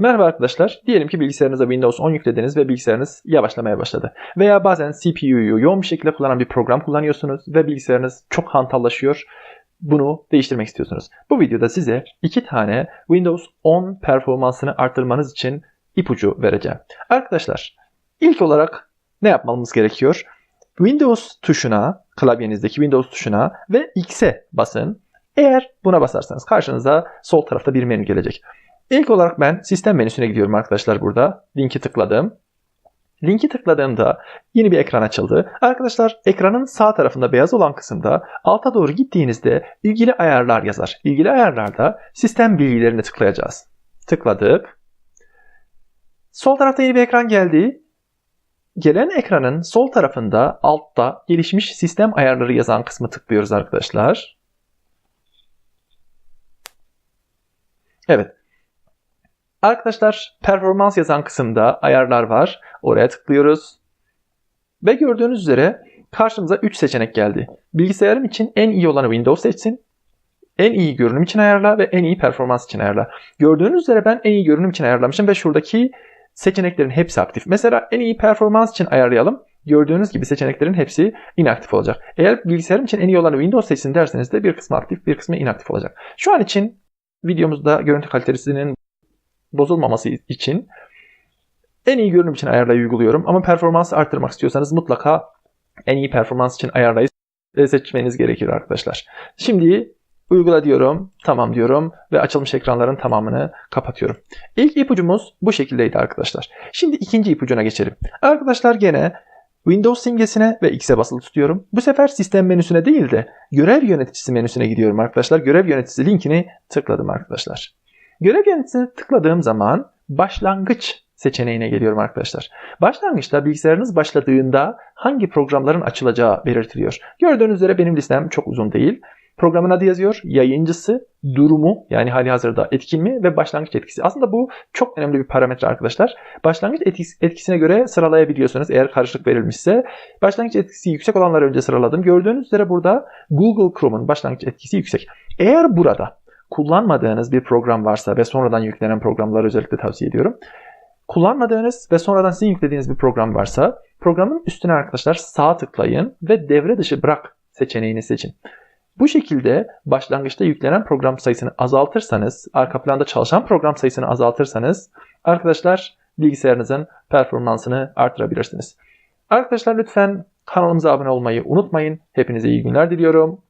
Merhaba arkadaşlar. Diyelim ki bilgisayarınıza Windows 10 yüklediniz ve bilgisayarınız yavaşlamaya başladı. Veya bazen CPU'yu yoğun bir şekilde kullanan bir program kullanıyorsunuz ve bilgisayarınız çok hantallaşıyor. Bunu değiştirmek istiyorsunuz. Bu videoda size iki tane Windows 10 performansını arttırmanız için ipucu vereceğim. Arkadaşlar ilk olarak ne yapmamız gerekiyor? Windows tuşuna, klavyenizdeki Windows tuşuna ve X'e basın. Eğer buna basarsanız karşınıza sol tarafta bir menü gelecek. İlk olarak ben sistem menüsüne gidiyorum arkadaşlar burada. Linki tıkladım. Linki tıkladığımda yeni bir ekran açıldı. Arkadaşlar ekranın sağ tarafında beyaz olan kısımda alta doğru gittiğinizde ilgili ayarlar yazar. İlgili ayarlarda sistem bilgilerini tıklayacağız. Tıkladık. Sol tarafta yeni bir ekran geldi. Gelen ekranın sol tarafında altta gelişmiş sistem ayarları yazan kısmı tıklıyoruz arkadaşlar. Evet. Arkadaşlar performans yazan kısımda ayarlar var. Oraya tıklıyoruz. Ve gördüğünüz üzere karşımıza 3 seçenek geldi. Bilgisayarım için en iyi olanı Windows seçsin. En iyi görünüm için ayarla ve en iyi performans için ayarla. Gördüğünüz üzere ben en iyi görünüm için ayarlamışım ve şuradaki seçeneklerin hepsi aktif. Mesela en iyi performans için ayarlayalım. Gördüğünüz gibi seçeneklerin hepsi inaktif olacak. Eğer bilgisayarım için en iyi olanı Windows seçsin derseniz de bir kısmı aktif bir kısmı inaktif olacak. Şu an için videomuzda görüntü kalitesinin bozulmaması için en iyi görünüm için ayarlayı uyguluyorum. Ama performansı arttırmak istiyorsanız mutlaka en iyi performans için ayarlayı seçmeniz gerekir arkadaşlar. Şimdi uygula diyorum, tamam diyorum ve açılmış ekranların tamamını kapatıyorum. İlk ipucumuz bu şekildeydi arkadaşlar. Şimdi ikinci ipucuna geçelim. Arkadaşlar gene Windows simgesine ve X'e basılı tutuyorum. Bu sefer sistem menüsüne değil de görev yöneticisi menüsüne gidiyorum arkadaşlar. Görev yöneticisi linkini tıkladım arkadaşlar. Görev yöneticisine tıkladığım zaman başlangıç seçeneğine geliyorum arkadaşlar. Başlangıçta bilgisayarınız başladığında hangi programların açılacağı belirtiliyor. Gördüğünüz üzere benim listem çok uzun değil. Programın adı yazıyor, yayıncısı, durumu yani hali hazırda etkin mi ve başlangıç etkisi. Aslında bu çok önemli bir parametre arkadaşlar. Başlangıç etkisine göre sıralayabiliyorsunuz eğer karışıklık verilmişse. Başlangıç etkisi yüksek olanları önce sıraladım. Gördüğünüz üzere burada Google Chrome'un başlangıç etkisi yüksek. Eğer burada kullanmadığınız bir program varsa ve sonradan yüklenen programları özellikle tavsiye ediyorum. Kullanmadığınız ve sonradan sizin yüklediğiniz bir program varsa programın üstüne arkadaşlar sağ tıklayın ve devre dışı bırak seçeneğini seçin. Bu şekilde başlangıçta yüklenen program sayısını azaltırsanız, arka planda çalışan program sayısını azaltırsanız arkadaşlar bilgisayarınızın performansını artırabilirsiniz. Arkadaşlar lütfen kanalımıza abone olmayı unutmayın. Hepinize iyi günler diliyorum.